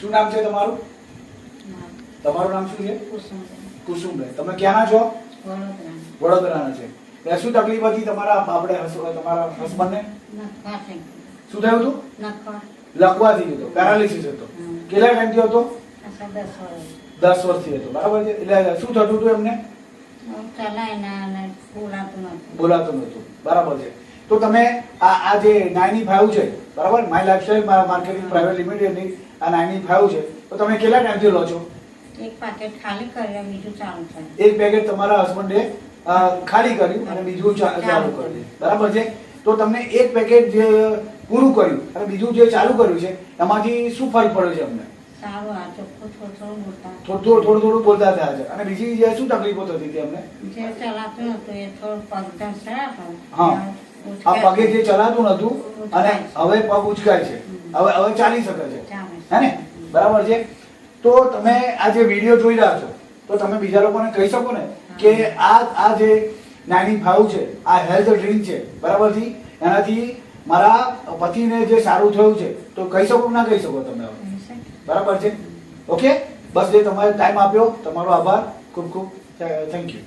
શું નામ છે તમારું? તમારું નામ શું છે? કુસુમભાઈ તમે ક્યાંના છો? વડોદરાના છે. એટલે શું તકલીફ હતી તમારા આપણે તમારા હસબન્ડને શું થયું હતું? લખવાથી હતો. પેરાલિસિસ હતો. કેટલા ટાઈમથી હતો? દસ વર્ષથી હતો. બરાબર છે? એટલે શું થતું હતું એમને? બોલાતું નહોતું. બરાબર છે. તો તમે આ આ જે નાઇની ફાઈવ છે, બરાબર? માય લાઈફસ્ટાઈલ માર્કેટિંગ પ્રાઇવેટ લિમિટેડની આ નાઇન્ટી ફાઈવ છે. તો તમે કેટલા ટાઈમથી લો છો? એક પેકેટ ખાલી કર્યું બીજું ચાલુ થાય એક પેકેટ તમારા હસબન્ડે ખાલી કર્યું અને બીજું ચાલુ કર્યું. બરાબર છે? તો તમને એક પેકેટ જે પૂરું કર્યું અને બીજું જે ચાલુ કર્યું છે એમાંથી શું ફરક પડ્યો છે અમને? થોડું થોડું થોડું બોલતા થયા છે અને બીજી જે શું તકલીફો થતી હતી અમને. હા. આ પગે જે ચલાતું નતું અને હવે પગ ઉચકાય છે. હવે હવે ચાલી શકે છે. હે બરાબર છે? તો તમે આ જે વીડિયો જોઈ રહ્યા છો, તો તમે બીજા લોકોને કહી શકો ને કે આ આ જે નાની ભાવ છે, આ હેલ્થ ડ્રિંક છે, બરાબરથી એનાથી મારા પતિને જે સારું થયું છે, તો કહી શકો ના કહી શકો તમે? બરાબર છે? ઓકે? બસ જે તમારે ટાઈમ આપ્યો. તમારો આભાર. ખૂબ ખૂબ. Thank you.